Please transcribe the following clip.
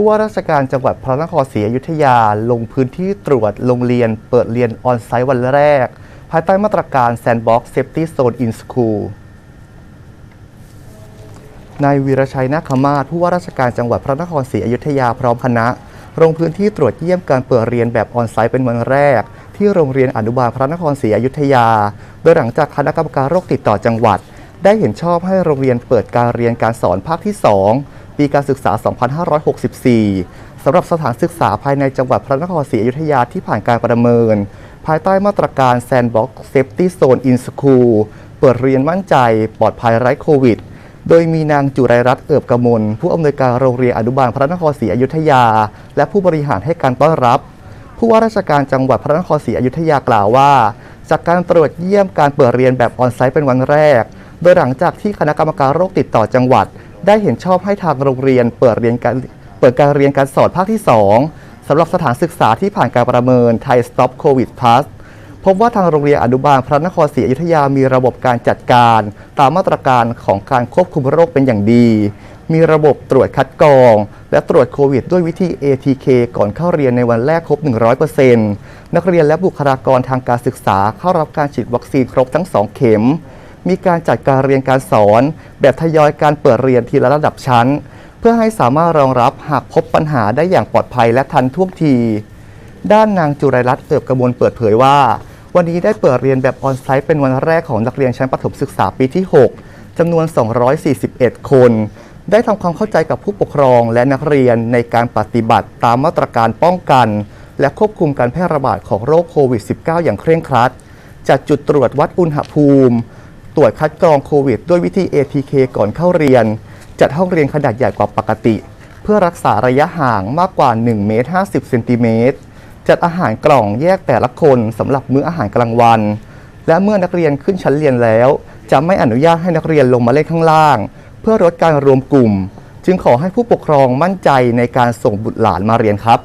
ผู้ว่าราชการจังหวัดพระนครศรีอยุธยา ลงพื้นที่ตรวจโรงเรียน เปิดเรียนออนไซต์วันแรก ภายใต้มาตรการ Sandbox Safety Zone in School นายวีรชัยนาคมาศผู้ว่าราชการจังหวัดพระนครศรีอยุธยาพร้อมคณะลงพื้นที่ตรวจเยี่ยมการเปิดเรียนแบบออนไซต์เป็นวันแรก ที่โรงเรียนอนุบาลพระนครศรีอยุธยา โดยหลังจากคณะกรรมการโรคติดต่อจังหวัด ได้เห็นชอบให้โรงเรียนเปิดการเรียนการสอนภาคที่ 2 ปีการศึกษา 2564 สำหรับสถานศึกษาภายในจังหวัดพระนครศรีอยุธยาที่ผ่านการประเมิน ภายใต้มาตรการ Sandbox Safety Zone in School เปิดเรียนมั่นใจปลอดภัยไร้โควิด โดยมีนางจุไรรัตน์เอิบกมล ผู้อำนวยการโรงเรียนอนุบาลพระนครศรีอยุธยา และผู้บริหารให้การต้อนรับ ผู้ว่าราชการจังหวัดพระนครศรีอยุธยากล่าวว่า จากการตรวจเยี่ยมการเปิดเรียนแบบออนไซต์เป็นวันแรก โดยหลังจากที่คณะกรรมการโรคติดต่อจังหวัด ได้เห็นชอบให้ทางโรงเรียนเปิดเรียนการเปิดการเรียนการสอนภาคที่ 2สำหรับสถานศึกษาที่ผ่านการประเมินไทย Stop COVID Plus พบว่าทางโรงเรียนอนุบาลพระนครศรีอยุธยามีระบบการจัดการ ตามมาตรการของการควบคุมโรคเป็นอย่างดี มีระบบตรวจคัดกรอง และตรวจโควิด ด้วยวิธี ATK ก่อนเข้าเรียนในวันแรกครบ 100%นักเรียนและบุคลากรทางการศึกษาเข้ารับการฉีดวัคซีนครบทั้ง 2 เข็ม มีการจัดการเรียนการสอน แบบทยอยการเปิดเรียนทีละระดับชั้น เพื่อให้สามารถรองรับหากพบปัญหาได้อย่างปลอดภัยและทันท่วงที ด้านนางจุไรรัตน์เอิบกระมวลเปิดเผยว่า วันนี้ได้เปิดเรียนแบบออนไซต์เป็นวันแรกของนักเรียนชั้นประถมศึกษาปีที่ 6จำนวน 241 คน ได้ทำความเข้าใจกับผู้ปกครองและนักเรียนในการปฏิบัติตามมาตรการป้องกัน และควบคุมการแพร่ระบาดของโรคโควิด -19 อย่างเคร่งครัดจัดจุดตรวจวัดอุณหภูมิ ตรวจคัดกรองโควิด ด้วยวิธี ATK ก่อนเข้าเรียน จัดห้องเรียนขนาดใหญ่กว่าปกติ เพื่อรักษาระยะห่างมากกว่า1เมตร50เซนติเมตรจัดอาหารกล่องแยกแต่ละคนสำหรับมื้ออาหารกลางวัน และเมื่อนักเรียนขึ้นชั้นเรียนแล้ว จะไม่อนุญาตให้นักเรียนลงมาเล่นข้างล่าง เพื่อลดการรวมกลุ่ม จึงขอให้ผู้ปกครองมั่นใจในการส่งบุตรหลานมาเรียนครับ